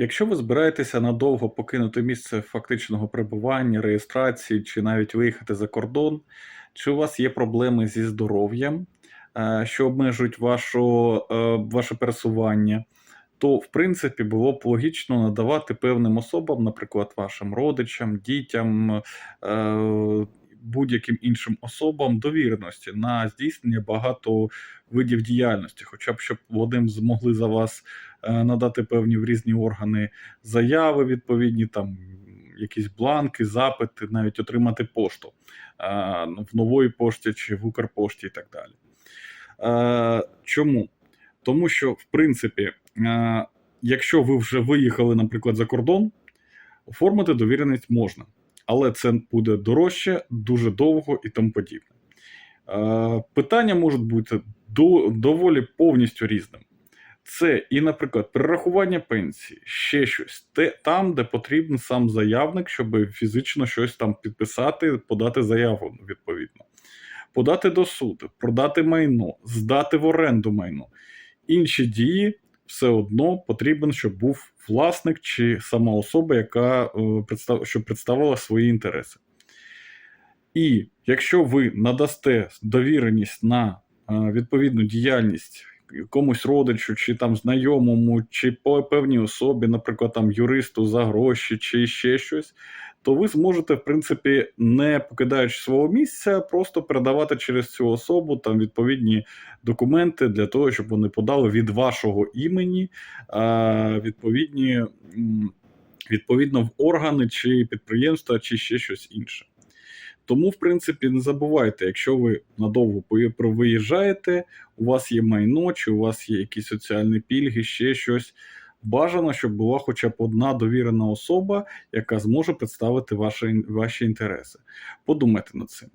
Якщо ви збираєтеся надовго покинути місце фактичного перебування, реєстрації чи навіть виїхати за кордон, чи у вас є проблеми зі здоров'ям, е, що обмежують вашу, е, ваше пересування, то в принципі було б логічно надавати певним особам, наприклад, вашим родичам, дітям, е, будь-яким іншим особам довіреності на здійснення багато видів діяльності, хоча б щоб вони змогли за вас надати певні в різні органи заяви відповідні, там якісь бланки, запити, навіть отримати пошту е, в нової пошті чи в Укрпошті і так далі. Е, Чому? Тому що, в принципі, е, якщо ви вже виїхали, наприклад, за кордон, оформити довіреність можна, але це буде дорожче, дуже довго і тому подібне. Е, Питання можуть бути доволі повністю різним. Це і, наприклад, перерахування пенсії, ще щось, те, там, де потрібен сам заявник, щоб фізично щось там підписати, подати заяву відповідно, подати до суду, продати майно, здати в оренду майно. Інші дії все одно потрібен, щоб був власник чи сама особа, яка е, що представила свої інтереси. І якщо ви надасте довіреність на е, відповідну діяльність якомусь родичу, чи там знайомому, чи по певній особі, наприклад, там юристу за гроші, чи ще щось, то ви зможете, в принципі, не покидаючи свого місця, просто передавати через цю особу там відповідні документи для того, щоб вони подали від вашого імені відповідні. Відповідно, в органи чи підприємства, чи ще щось інше. Тому, в принципі, не забувайте, якщо ви надовго виїжджаєте, у вас є майно, чи у вас є якісь соціальні пільги, ще щось. Бажано, щоб була хоча б одна довірена особа, яка зможе представити ваші, ваші інтереси. Подумайте над цим.